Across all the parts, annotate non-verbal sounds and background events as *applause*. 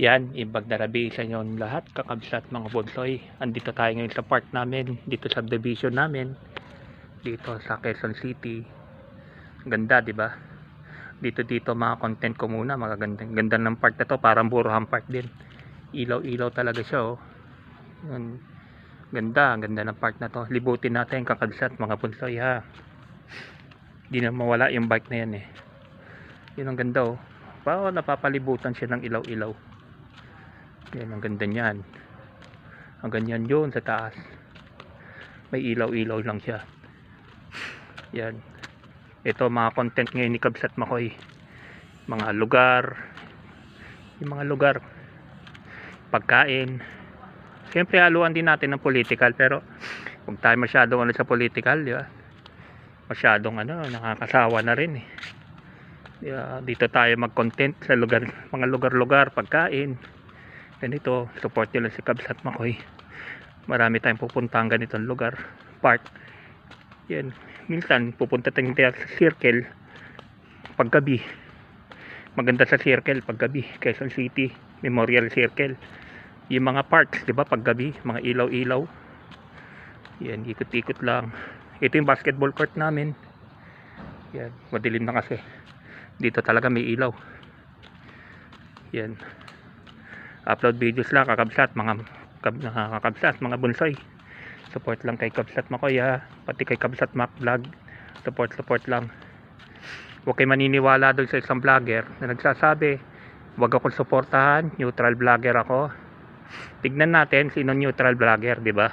Yan, ibag darabi sa inyo lahat, kakabsat mga bonsoy. Andito tayo ngayon sa park namin, dito sa division namin, dito sa Quezon City. Ganda, di ba? Dito dito mga content ko muna, mga ganda, ng park na to, parang Burhan Park din. Ilaw-ilaw talaga siya, oh. Yun. Ganda, ganda ng park na to. Libutin natin kakabsat mga bonsoy ha. Di na mawala yung bike na yan eh. Yun ang ganda oh. Parang napapalibutan siya ng ilaw-ilaw. Yan, ang ganda niyan. Ang ganyan yun sa taas. May ilaw-ilaw lang siya. Yan. Ito mga content ngayon ni Kabsat Makoy. Mga lugar. Yung mga lugar. Pagkain. Siyempre haluan din natin ng political pero huwag tayo masyadong ano sa political, di ba? Masyadong ano, nakakasawa na rin eh. Di ba? Dito tayo mag-content sa lugar, mga lugar-lugar, pagkain ganito support nyo lang si Cubs at Makoy. Marami tayong pupuntahan ganitong lugar park. Yan minsan pupunta tayong sa circle paggabi. Maganda sa circle paggabi Quezon City Memorial Circle. Yung mga parks di ba paggabi mga ilaw-ilaw. Yan ikot-ikot lang. Ito yung basketball court namin. Yan madilim na kasi. Dito talaga may ilaw. Yan upload videos lang kakabsat mga kab, kakabsat mga bonsai support lang kay kabsat makoy ha pati kay kabsat mac vlog. Support support lang. Huwag kayo maniniwala doon sa isang vlogger na nagsasabi huwag ako suportahan neutral vlogger ako. Tignan natin sino neutral vlogger di ba?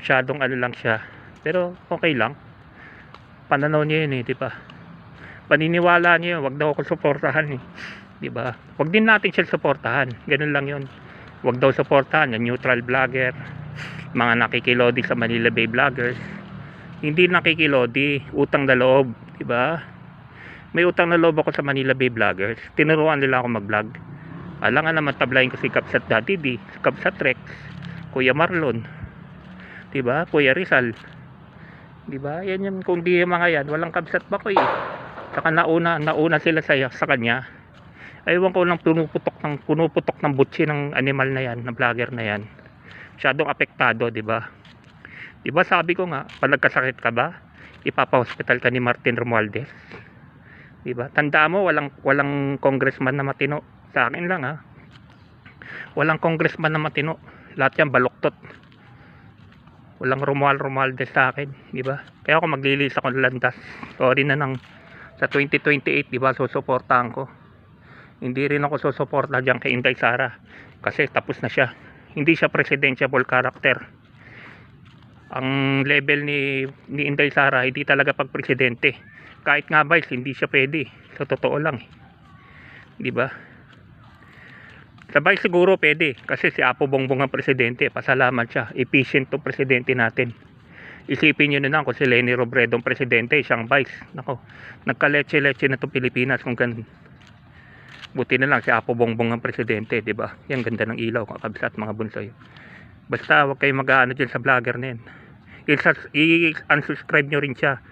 Masyadong ano lang siya. Pero okay lang. Pananaw niya yun eh di ba? Paniniwala niya yun huwag daw ako suportahan eh 'di ba? Huwag din natin siya suportahan. Ganun lang 'yon. Huwag daw suportahan yung neutral vlogger, mga nakikilodi sa Manila Bay vloggers. Hindi nakikilodi, utang na loob, 'di ba? May utang na loob ako sa Manila Bay vloggers. Tinuruan nila ako mag-vlog. Alangan naman tablayin ko si Kapsat Daddy D, Kapsat Rex, Kuya Marlon. 'Di ba? Kuya Rizal. 'Di ba? Yan yan kung di yung mga yan, walang Kapsat pa ko eh. Saka nauna, nauna sila sa, sa kanya Aywan ko lang punuputok ng punuputok ng butsi ng animal na yan, ng vlogger na yan. Masyadong apektado, 'di ba? 'Di ba sabi ko nga, pag nagkasakit ka ba, ipapa-hospital ka ni Martin Romualdez. 'Di ba? Tandaan mo walang walang congressman na matino sa akin lang ha. Walang congressman na matino. Lahat yan baluktot. Walang Romual Romualdez sa akin, 'di ba? Kaya ako maglilis ako ng landas. Sorry na nang sa 2028, 'di ba, susuportahan ko hindi rin ako susuporta dyan kay Inday Sara kasi tapos na siya. Hindi siya presidentiable character. Ang level ni, ni Inday Sara hindi talaga pag presidente. Kahit nga vice hindi siya pwede. Sa totoo lang di ba? Sa vice siguro pwede kasi si Apo Bongbong ang presidente pasalamat siya. Efficient to presidente natin. Isipin nyo na lang kung si Lenny Robredo ang presidente siyang vice. Nako nagka-leche-leche na to Pilipinas kung ganun buti na lang si Apo Bongbong ang presidente, 'di ba? Yan ganda ng ilaw, kakabsat mga bunsoy. Basta wag kayong mag-aano diyan sa vlogger na. I-unsubscribe nyo rin siya.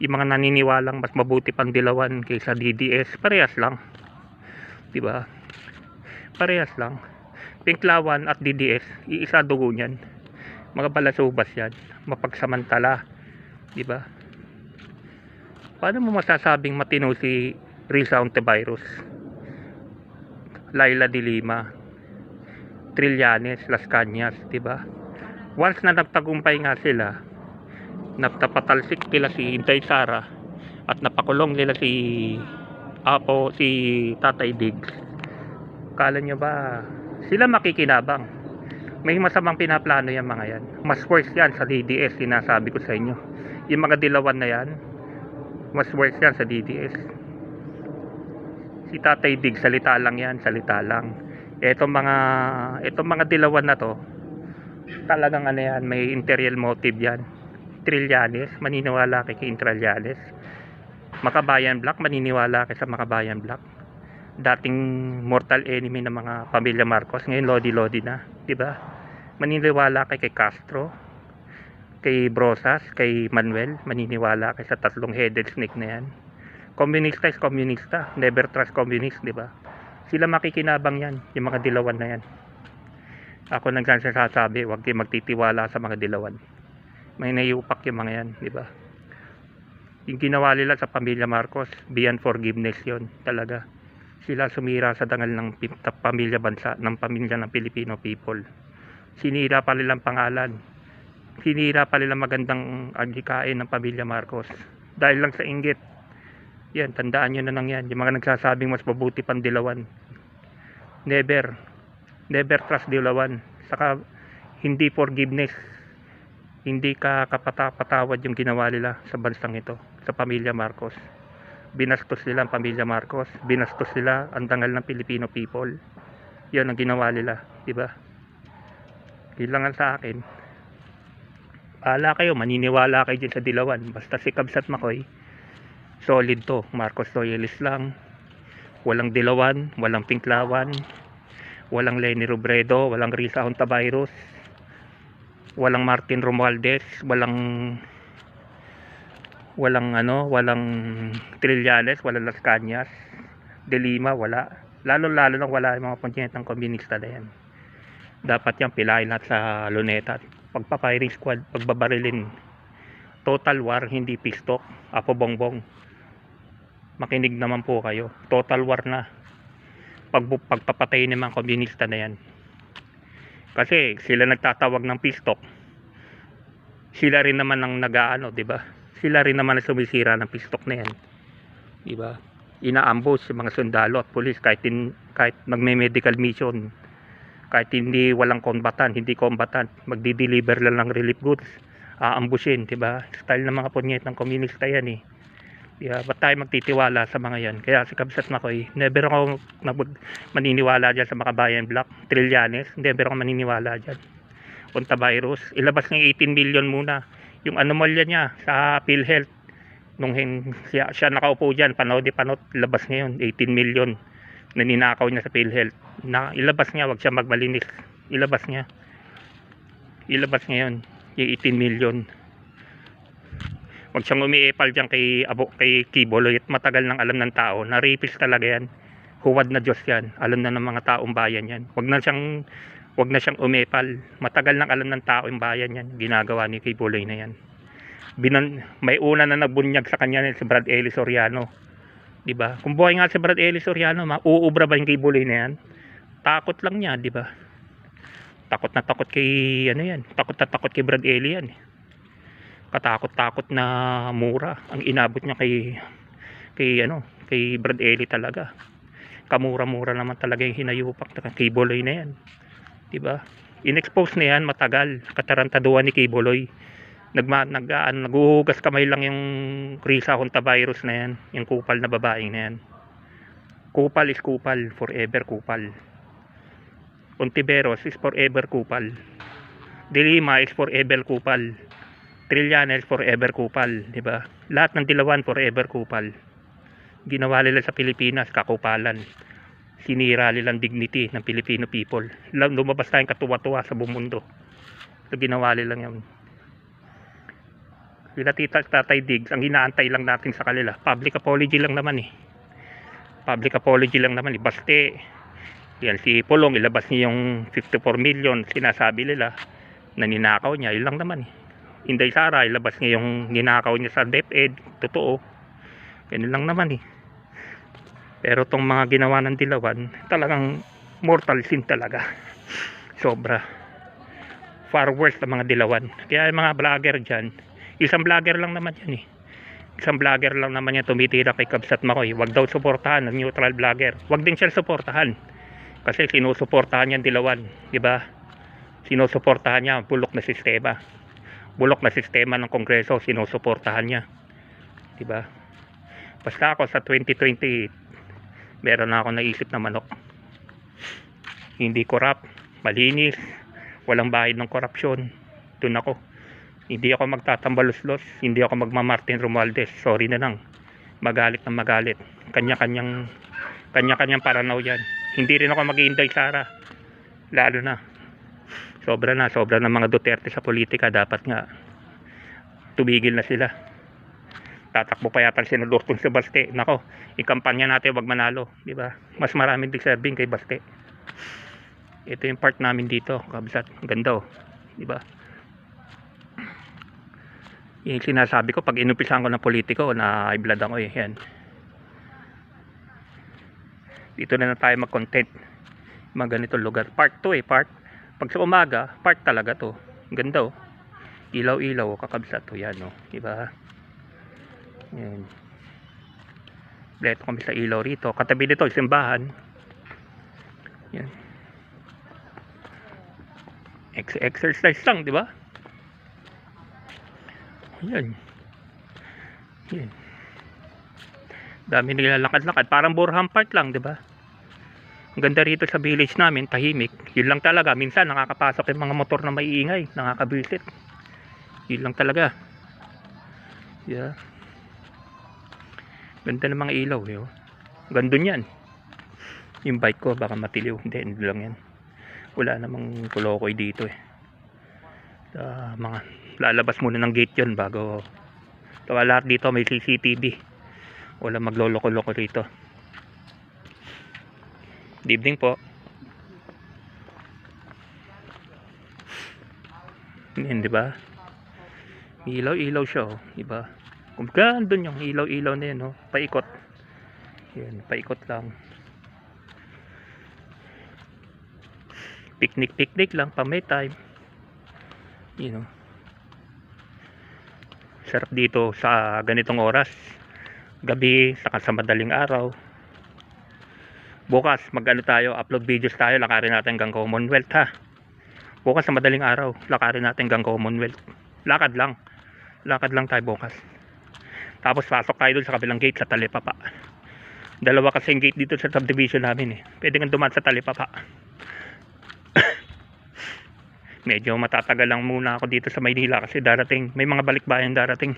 Yung mga naniniwalang mas mabuti pang dilawan kaysa DDS, parehas lang. 'Di ba? Parehas lang. Pinklawan at DDS, iisa dugo niyan. Mga balasubas yan, mapagsamantala. 'Di ba? Paano mo masasabing matino si Risa Ontivirus? Laila de Lima, Trillanes, Las Cañas, ba? Once na nagtagumpay nga sila, nagtapatalsik nila si Intay Sara at napakulong nila si Apo si Tatay Diggs. Kala nyo ba sila makikinabang? May masamang pinaplano yan mga yan. Mas worse yan sa DDS, sinasabi ko sa inyo. Yung mga dilawan na yan, mas worse yan sa DDS si Tatay Dig salita lang yan salita lang. Etong mga etong mga dilawan na to talagang ano yan may interior motive yan. Trillanes maniniwala kay kay Trillanes. Makabayan Black maniniwala kay sa Makabayan Black. Dating mortal enemy ng mga pamilya Marcos ngayon lodi lodi na di ba? Maniniwala kay kay Castro kay Brosas kay Manuel maniniwala kay sa tatlong headed snake na yan Komunista is komunista. Never trust communist, di ba? Sila makikinabang yan, yung mga dilawan na yan. Ako nang sasabi, huwag kayo magtitiwala sa mga dilawan. May naiupak yung mga yan, di ba? Yung ginawa nila sa pamilya Marcos, beyond forgiveness yon talaga. Sila sumira sa dangal ng pamilya bansa, ng pamilya ng Filipino people. Sinira pa nilang pangalan. Sinira pa nilang magandang adhikain ng pamilya Marcos. Dahil lang sa inggit. Yan, tandaan nyo na lang yan. Yung mga nagsasabing mas mabuti pang dilawan. Never. Never trust dilawan. Saka, hindi forgiveness. Hindi ka kapatawad yung ginawa nila sa bansang ito. Sa pamilya Marcos. Binastos nila ang pamilya Marcos. Binastos nila ang dangal ng Filipino people. Yan ang ginawa nila. Diba? Kailangan sa akin. Bahala kayo, maniniwala kayo dyan sa dilawan. Basta si Kabsat Makoy, solid to. Marcos Loyalis lang. Walang dilawan, walang pinklawan, walang Lenny Robredo, walang Risa Hontavirus, walang Martin Romualdez, walang walang ano, walang Trillanes, walang Las Cañas, De Lima, wala. Lalo-lalo lang wala yung mga punyetang komunista na yan. Dapat yan pilahin lahat sa luneta. Pagpa-firing squad, pagbabarilin. Total war, hindi pistok. Apo bongbong. Makinig naman po kayo. Total war na. Pag, pagpapatayin ng mga komunista na yan. Kasi sila nagtatawag ng pistok. Sila rin naman ang nag-aano, 'di ba? Sila rin naman ang sumisira ng pistok na yan. 'Di ba? Inaambush yung mga sundalo at pulis kahit in, kahit magme-medical mission. Kahit hindi walang kombatan, hindi kombatan, magdi-deliver lang ng relief goods. Aambushin, 'di ba? Style ng mga punyet ng komunista yan eh. Yeah, ba't tayo magtitiwala sa mga yan? Kaya si Kabsat Makoy, never ako maniniwala dyan sa mga bayan block, Trillanes, never ako maniniwala dyan. Virus, ilabas ng 18 million muna. Yung anomalya niya sa PhilHealth, nung siya, siya nakaupo dyan, panahon di panot, ilabas ngayon, 18 million na ninakaw niya sa PhilHealth. Na, ilabas niya, wag siya magmalinis. Ilabas niya. Ilabas ngayon, yung 18 million. Huwag siyang umiepal dyan kay, abo, kay Kiboloy at matagal nang alam ng tao na rapist talaga yan. Huwad na Diyos yan. Alam na ng mga taong bayan yan. Huwag na siyang Huwag na siyang umepal. Matagal nang alam ng tao yung bayan yan. Ginagawa ni Kiboloy na yan. Binan, may una na nagbunyag sa kanya si Brad Eli Soriano. 'Di ba? Kung buhay nga si Brad Eli Soriano, mauubra ba yung Kiboloy na yan? Takot lang niya, 'di ba? Takot na takot kay ano yan. Takot na takot kay Brad Eli yan. Katakot-takot na mura ang inabot niya kay kay ano, kay Brad Eli talaga. Kamura-mura naman talaga yung hinayupak na Kiboloy na yan. 'di ba? In-expose na yan matagal. Katarantaduhan ni Kiboloy. Nagma nag ano, naguhugas kamay lang yung Risa virus na yan, yung kupal na babaeng na yan. Kupal is kupal, forever kupal. Ontiveros is forever kupal. Dilima is forever kupal. Trillanes forever kupal, 'di ba? Lahat ng dilawan forever kupal. Ginawa nila sa Pilipinas kakupalan sinira nilang dignity ng Filipino people. Lumabas tayong katuwa-tuwa sa buong mundo. Ito ginawa nilang yan. Sila tita at tatay Diggs, ang inaantay lang natin sa kanila. Public apology lang naman eh. Public apology lang naman eh. Baste, yan si Pulong, ilabas niya yung 54 million, sinasabi nila, na ninakaw niya, yun lang naman eh. Inday Sara, ilabas niya yung ninakaw niya sa DepEd, totoo. Ganun lang naman eh. Pero tong mga ginawa ng dilawan, talagang mortal sin talaga. *laughs* Sobra. Far worse ang mga dilawan. Kaya yung mga vlogger dyan, isang vlogger lang naman yan eh. Isang vlogger lang naman yan tumitira kay Kabsat Makoy. Huwag daw suportahan ng neutral vlogger. Huwag din siya suportahan. Kasi sinusuportahan ang dilawan. di ba? Sinusuportahan niya ang bulok na sistema. Bulok na sistema ng Kongreso, sinusuportahan niya. di ba? Basta ako sa 2028, meron na ako naisip na manok. Hindi corrupt malinis walang bahid ng korupsyon dun ako. Hindi ako magtatambaluslos hindi ako magmamartin Romualdez. Sorry na lang. Magalit na magalit. Kanya-kanyang kanya-kanyang paranaw yan. Hindi rin ako mag-iinday Sara. Lalo na sobra na sobra na mga Duterte sa politika. Dapat nga tumigil na sila. Tatakbo pa yata si Senador Tun sa Baste. Nako ikampanya natin wag manalo di ba? Mas maraming deserving kay Baste. Ito yung part namin dito kabsat Ang ganda oh. Di ba? Yung sinasabi ko pag inumpisahan ko ng politiko na blood ako eh. Yan. Dito na na tayo mag content mga ganito lugar. Park to eh. Park pag sa umaga park talaga to. Ganda oh. Ilaw ilaw oh, kakabsat to. Yan oh. Di ba yan. Leto kami sa ilaw rito. Katabi nito simbahan. Yan. Ex exercise lang di ba yan. Yan. Dami nilalakad-lakad. Parang Burham Park lang di ba ganda rito sa village namin tahimik. Yun lang talaga. Minsan nakakapasok yung mga motor na maiingay nakakabisit. Yun lang talaga. Yeah. Ganda ng mga ilaw eh, oh. ganda niyan. Yung bike ko baka matiliw. Hindi hindi lang yan. Wala namang kulokoy dito eh. Ah, mga lalabas muna ng gate yun bago. So, lahat dito may CCTV wala magloloko-loko rito good evening po. Yan di ba? Ilaw ilaw siya oh di ba? Kung doon yung ilaw ilaw na yan oh paikot. Yan paikot lang. Picnic picnic lang pa may time. You know sarap dito sa ganitong oras. Gabi saka sa madaling araw bukas mag ano tayo upload videos tayo lakarin natin hanggang commonwealth ha? Bukas sa madaling araw lakarin natin hanggang commonwealth. Lakad lang. Lakad lang tayo bukas. Tapos pasok tayo dun sa kabilang gate sa talipapa. Dalawa kasi yung gate dito sa subdivision namin eh. Pwede kang dumaan sa talipapa. *coughs* Medyo matatagal lang muna ako dito sa Maynila kasi darating may mga balikbayan darating.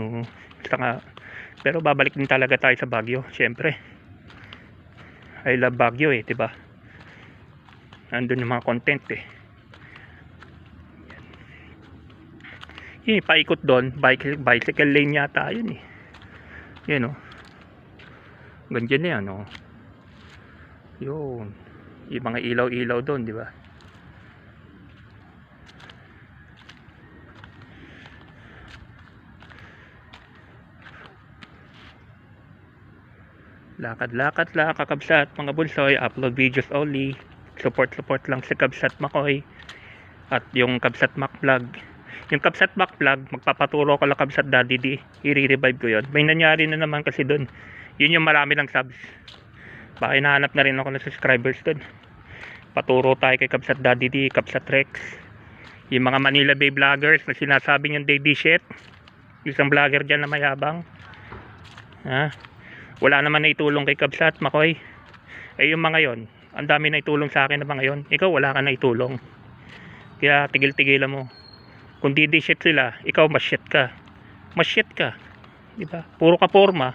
Oo saka pero babalik din talaga tayo sa Baguio syempre I love Baguio eh diba? Nandun yung mga content eh. Yun paikot doon. Bicycle, bicycle lane yata yun eh. Yun oh. Ganyan yan oh. Yun. Yung mga ilaw ilaw doon di ba lakad-lakad lang kakabsat. Mga bulsoy upload videos only. Support support lang sa kabsat makoy at yung kabsat mac vlog. Yung kabsat mac vlog magpapaturo ko lang kabsat daddy di i-revive ko yun. May nangyari na naman kasi dun. Yun yung marami ng subs. Baka hinahanap na rin ako ng subscribers dun. Paturo tayo kay kabsat daddy di kabsat rex. Yung mga Manila Bay vloggers na sinasabi niyang daddy shit. Isang vlogger dyan na mayabang. Ha wala naman na itulong kay Kabsat, Makoy. Eh yung mga yon, ang dami na itulong sa akin na mga yon. Ikaw wala ka na itulong. Kaya tigil-tigilan mo. Kung di shit sila, ikaw mas shit ka. Mas shit ka. Di ba? Puro ka forma.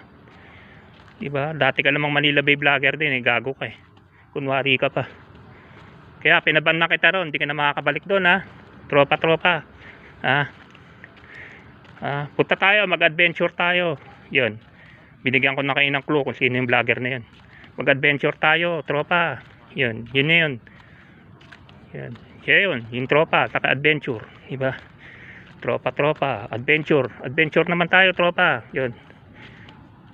Di ba? Dati ka namang Manila Bay vlogger din, eh. gago ka eh. Kunwari ka pa. Kaya pinaban na kita ron, hindi ka na makakabalik doon ha. Tropa-tropa. Ha? Ah, punta tayo, mag-adventure tayo. 'Yun binigyan ko na kayo ng clue kung sino yung vlogger na yun. Mag adventure tayo tropa. Yun yun na yun. Yan siya yun. Yung tropa saka adventure diba tropa tropa. Adventure. Adventure naman tayo tropa. Yun.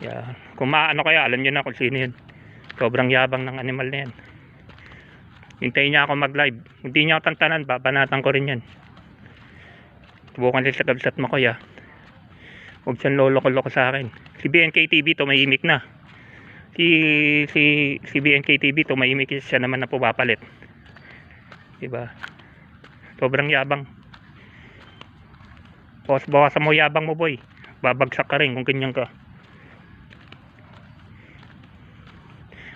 Yeah. kung maano kaya alam nyo na kung sino yun. Sobrang yabang ng animal na yan hintayin niya ako mag live hindi niya ako tantanan babanatan ko rin yan subukan din sa kabsat mo kuya huwag siyang loloko-loko sa akin. Si BNK TV tumahimik na. Si si si BNK TV tumahimik siya naman na pupapalit. Diba? Sobrang yabang. Bawas bawasan mo yabang mo boy. Babagsak ka rin kung ganyan ka.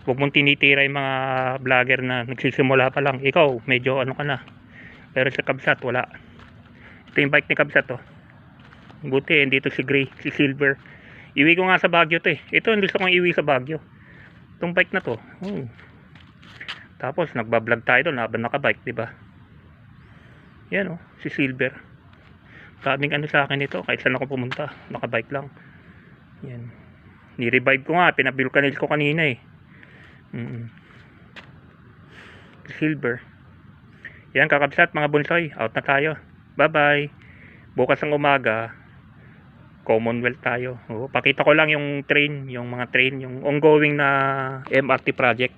Huwag mong tinitira yung mga vlogger na nagsisimula pa lang. Ikaw medyo ano ka na. Pero sa kabsat wala. Ito yung bike ni kabsat to buti dito si gray si silver Iwi ko nga sa Baguio to eh. Ito, hindi gusto kong iwi sa Baguio. Itong bike na to. Hmm. Tapos, nagbablog tayo doon habang nakabike, di ba? Yan oh, si Silver. Kaming ano sa akin ito, kahit saan ako pumunta, nakabike lang. Yan. Ni-revive ko nga, pinabilkanil ko kanina eh. Mm. Silver. Yan, kakabsat mga bunsoy. Out na tayo. Bye-bye. Bukas ng umaga, Commonwealth tayo. Oo, pakita ko lang yung train, yung mga train, yung ongoing na MRT project.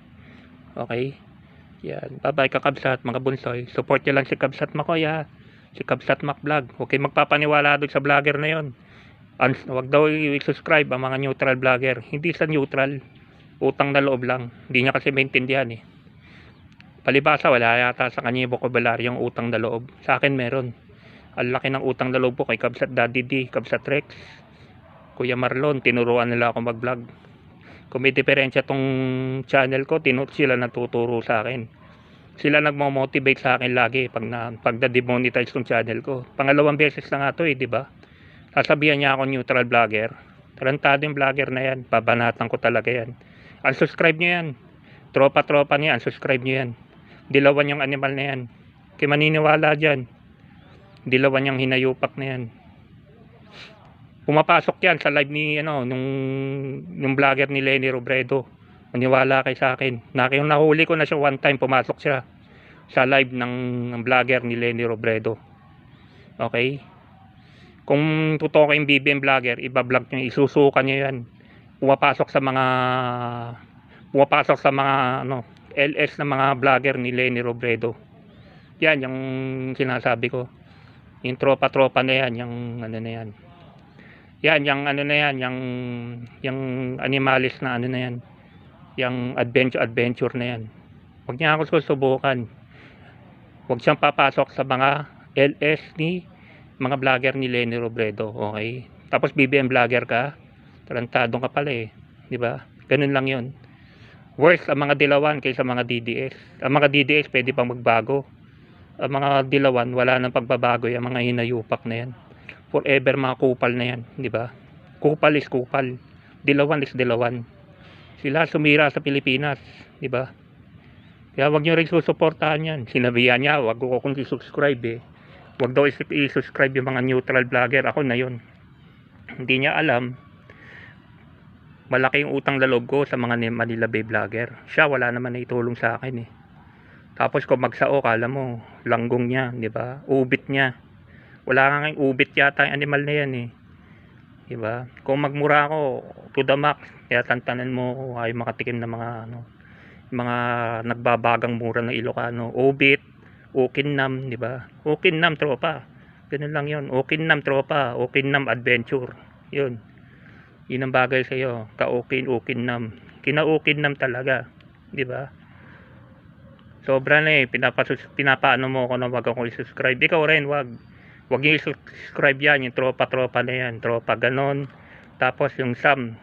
Okay? Yan. Bye-bye kakabsat mga bunsoy. Support nyo lang si Kabsat Makoya. Si Kabsat Mac Vlog. Okay, magpapaniwala doon sa vlogger na yon. Ans, wag daw i-subscribe ang mga neutral vlogger. Hindi sa neutral. Utang na loob lang. Hindi niya kasi maintindihan eh. Palibasa wala yata sa kanya yung vocabulary yung utang na loob. Sa akin meron. Ang laki ng utang na loob po kay Kabsat Daddy D, Kabsat Rex, Kuya Marlon, tinuruan nila ako mag-vlog. Kung may diferensya tong channel ko, tinut sila natuturo sa akin. Sila nagmo-motivate sa akin lagi pag na pag na-demonetize tong channel ko. Pangalawang beses na nga to eh, di ba? Sasabihan niya ako neutral vlogger. Tarantado yung vlogger na yan. Babanatan ko talaga yan. Unsubscribe niyo yan. Tropa-tropa niya, unsubscribe niyo yan. Dilawan yung animal na yan. Kaya maniniwala dyan. Dilawan yung hinayupak na yan. Pumapasok yan sa live ni ano nung nung vlogger ni Lenny Robredo. Maniwala kay sa akin. Na yung nahuli ko na siya one time pumasok siya sa live ng, vlogger ni Lenny Robredo. Okay? Kung totoo kayong BBM vlogger, iba-vlog niya, isusukan niya yan. Pumapasok sa mga pumapasok sa mga ano LS na mga vlogger ni Lenny Robredo. Yan yung sinasabi ko. Yung tropa-tropa na yan, yung ano na yan. Yan, yung ano na yan, yung yung animalis na ano na yan. Yung adventure adventure na yan. Huwag niya ako susubukan. Huwag siyang papasok sa mga LS ni mga vlogger ni Lenny Robredo, okay? Tapos BBM vlogger ka, tarantadong ka pala eh, 'di ba? Ganun lang 'yon. Worse ang mga dilawan kaysa mga DDS. Ang mga DDS pwede pang magbago. Ang mga dilawan wala nang pagbabago, yung mga hinayupak na 'yan. Forever mga kupal na 'yan, 'di ba? Kupal is kupal. Dilawan is dilawan. Sila sumira sa Pilipinas, 'di ba? Kaya wag niyo rin susuportahan 'yan. Sinabihan niya, wag ko kung subscribe eh. Wag daw is- i-subscribe yung mga neutral vlogger. Ako na 'yon. Hindi niya alam malaki yung utang na loob ko sa mga ni- Manila Bay vlogger. Siya wala naman na itulong sa akin eh. Tapos kung magsao, kala mo, langgong niya, di ba? Ubit niya. Wala ngayong ubit yata yung animal na yan eh. Di ba? Kung magmura ako, to the max, kaya tantanan mo ay makatikim na mga ano, mga nagbabagang mura ng Ilocano. Ubit, Okinnam, di ba? Okinnam tropa. Ganun lang 'yon. Okinnam tropa, Okinnam adventure. 'Yun. Yun ang bagay sa iyo. Ka-okin, okinnam. Kina-okinnam talaga, 'di ba? Sobra na eh. Pinapasus, pinapaano mo ako na wag ako i-subscribe. Ikaw rin, wag. Wag niyo i-subscribe yan. Yung tropa-tropa na yan. Tropa ganon. Tapos yung Sam.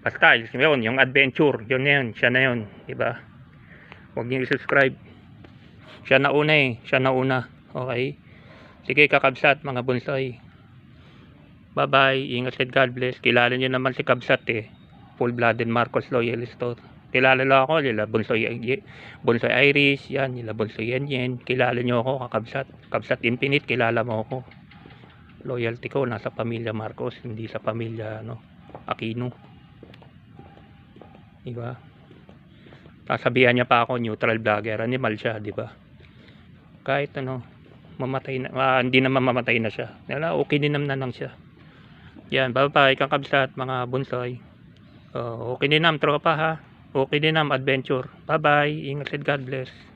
Basta, yun, yung adventure. Yun na yun. Siya na yun. Diba? Wag niyo i-subscribe. Siya na una eh. Siya na una. Okay? Sige, kakabsat mga bunsoy. Bye-bye. Ingat and God bless. Kilala niyo naman si Kabsat eh. Full-blooded Marcos Loyalist to. Kilala lang ako. Nila Bunsoy, Bunsoy Iris. Yan. Nila Bunsoy Yen Yen. Kilala niyo ako kakabsat. Kabsat Infinite. Kilala mo ako. Loyalty ko nasa pamilya Marcos. Hindi sa pamilya ano, Aquino. Diba? Sasabihan niya pa ako neutral vlogger. Animal siya. Diba? Kahit ano mamatay na, ah, hindi naman mamatay na siya. Wala, okay din naman na lang siya. Yan, bye-bye, kakabsat, mga bunsoy. Oh, okay din nam, tropa ha. Okay din nam, adventure. Bye-bye, ingat God bless.